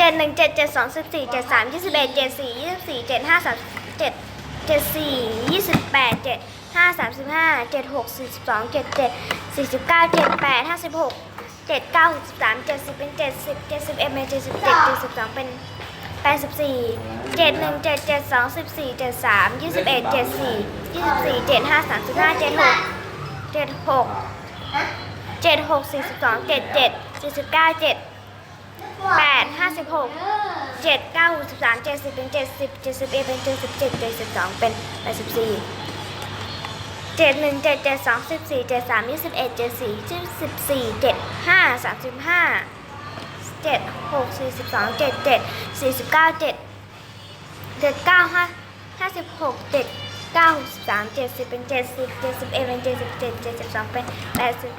เจ็ดหนึ่งเจ็ดเจ็ดสองสิบสี่เจ็ดสามยี่สิบเอ็ดเจ็ดสี่ยี่สิบสี่เจ็ดห้าสามเจ็ดเจ็ดสี่ยี่สิบแปดเจ็ดห้าสามสิบห้าเจ็ดหกสี่สิบสองเจ็ดเจ็ดสี่สิบเก้าเจ็ดแปดห้าสิบหกเจ็ดเก้าหกสิบสามเจ็ดสิบเป็นเจ็ดสิบเจ็ดสิบเอ็ดเป็นเจ็ดสิบเจ็ดเจ็ดสิบสองเป็นแปดสิบสี่เจ็ดหนึ่งเจ็ดเจ็ดสองสิบสี่เจ็ดสามยี่สิบเอ็ดเจ็ดสี่ยี่สิบสี่เจ็ดห้าสามสิบห้าเจ็ดหกเจ็ดหกเจ็ดหกสี่สิบสองเจ็ดเจ็ดสี่สิบเก้าเจ็ด ดห้าสิบหกเจ็ดเก้าหกสิบสามเจ็ดสิบเป็นเจ็ดสิบเจ็ดสิบเอ็ดเป็นเจ็ดสิบเจ็ดเจ็ดสิบสองเป็นแปดสิบสี่เจ็ดหนึ่งเจ็ดเจ็ดสองสิบสี่เจ็ดสามยี่สิบเอ็ดเจ็ดสี่ยี่สิบสี่เจ็ดห้าสามสิบห้าเจ็ดหกสี่สิบสองเจ็ดเจ็ดสี่สิบเก้าเจ็ดเจ็ดเก้าห้าห้าสิบหกเจ็ดเก้าหกสิบสามเจ็ดสิบเป็นเจ็ดสิบเจ็ดสิบเอ็ดเป็นเจ็ดสิบเจ็ดเจ็ดสิบสองเป็นแปดสิบ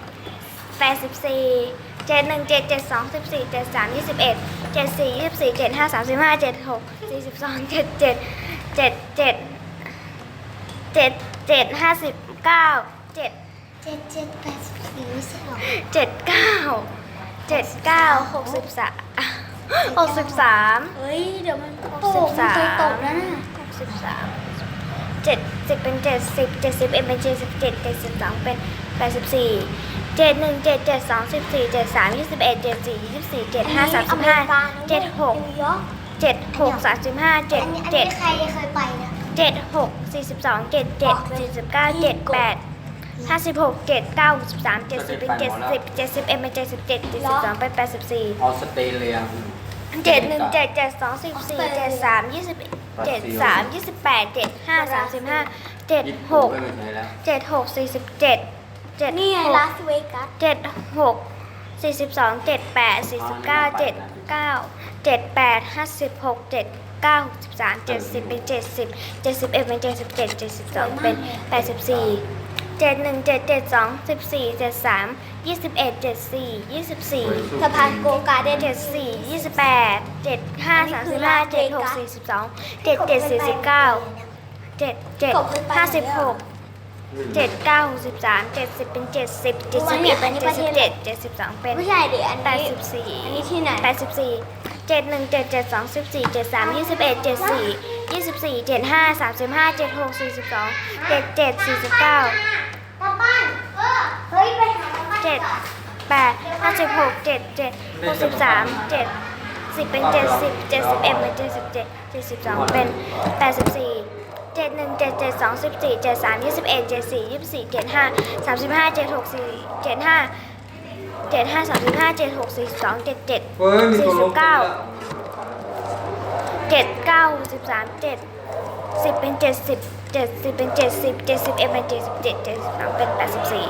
แปดสิบสี่ เจ็ดหนึ่งเจ็ดเจ็ดสองสิบสี่เจ็ดสามยี่สิบเอ็ดเจ็ดสี่ยี่สิบสี่เจ็ดห้าสามสิบห้าเจ็ดหกสี่สิบสองเจ็ดเจ็ดเจ็ดเจ็ดเจ็ดเจ็ดห้าสิบเก้าเจ็ดเจ็ดเจ็ดแปดสิบสี่ไม่ใช่หรอเจ็ดเก้าเจ็ดเก้าหกสิบสามหกสิบสามเฮ้ย เดี๋ยวมันหตกสิบกสามมันจะตกแล้วนะหกสิบสาม เจ็ดสิบเป็นเจ็ดสิบเจ็ดสิบเอ็ดเป็นเจ็ดสิบเจ็ดเจ็ดสิบสองเป็นแปดสิบสี่เจ็ดหนึ่งเจ็ดเจ็ดสองสิบสี่เจ็ดสามยี่สิบเอ็ดเจ็ดสี่ยี่สิบสี่เจ็ดห้าสามสิบห้าเจ็ดหกนิวยอร์กเจ็ดหกสามสิบห้าเจ็ดอันนี้อันเจ็นี้ดใครเคยไปนะเจ็ดหกสี่สิบสองเจ็ดเจ็ดสี่สิบเก้าเจ็ดแปดห้าสิบหกเจ็ดเก้าสิบสามเจ็ดสิบเป็นเจ็ดสิบเจ็ดสิบเอ็ดเป็นเจ็ดสิบเจ็ดเจ็ดสิบสองเป็นแปดสิบสี่ออสเตรเลียเจ็ดหนึ่งเจ็ดเจ็ดสองสิบสี่เจ็ดสามยี่สิบ เจ็ดสามยี่สิบแปดเจ็ดห้าสามสิบห้าเจ็ดญี่หปุ่นกไม่เคยแล้วเจ็ดหกสี่สิบเจ็ดเจ็ดนี่ไงหกลาสเวกัสเจ็ดหกสี่สิบสองเจ็ดแปดสี่สิบเก้าเจ็ดเก้าเจ็ดแปดห้าสิบหกเจ็ดเก้าหกสิบสามเจ็ดสิบเป็นเจ็ดสิบเจ็ดสิบเอ็ดเป็นเจ็ดสิบเจ็ดเจ็ดสิบสองเป็นแปดสิบสี่ เจ็ดหนึ่งเจ็ดเจ็ดสองสิบสี่เจ็ดสามยี่สิบเอ็ดเจ็ดสี่ยี่สิบสี่สะพานโกการ์เด้นเจ็ดสี่ยี่สิบแปดเจ็ดห้าสามสิบห้าเจ็ดหกสี่สิบสองเจ็ดเจ็ดสี่สิบเก้าเจ็ดเจ็ดห้าสิบหกเจ็ดเก้าหกสิบสามเจ็ดสิบเป็นเจ็ดสิบเจ็ดสิบเอ็ดเป็นเจ็ดสิบเจ็ดเจ็ดสิบสองเป็นไม่ใช่ดิอันแปดนี้สิบสี่อันนี้ที่ไหนแปดสิบสี่เจ็ดหนึ่งเจ็ดเจ็ดสองสิบสี่เจ็ดสามยี่สิบเอ็ดเจ็ดสี่ ยี่สิบสี่เจ็ดห้าสามสิบห้าเจ็ดหกสี่สิบสองเจ็ดเจ็ดสี่สิบเก้ากลับบ้านเออเฮ้ยไปหากลับบ้านเจ็ดแปดห้าสิบหกเจ็ดเจ็ดหกสิบสามเจ็ดสิบเป็นเจ็ดสิบเจ็ดสิบเอ็ดเป็นเจ็ดสิบเจ็ดเจ็ดสิบสองเป็นแปดสิบสี่เจ็ดหนึ่งเจ็ดเจ็ดสองสิบสี่เจ็ดสามยี่สิบเอ็ดเจ็ดสี่ยี่สิบสี่เจ็ดห้าสามสิบห้าเจ็ดหกสี่เจ็ดห้าเจ็ดห้าสามสิบห้าเจ็ดหกสี่สองเจ็ดเจ็ดเฮ้ยมีตัวลบเก้า เจ็ดเก้าสิบสามเจ็ดสิบเป็นเจ็ดสิบเจ็ดสิบเป็นเจ็ดสิบเจ็ดสิบเอ็ดเป็นเจ็ดสิบเจ็ดเจ็ดสิบสามเป็นแปดสิบสี่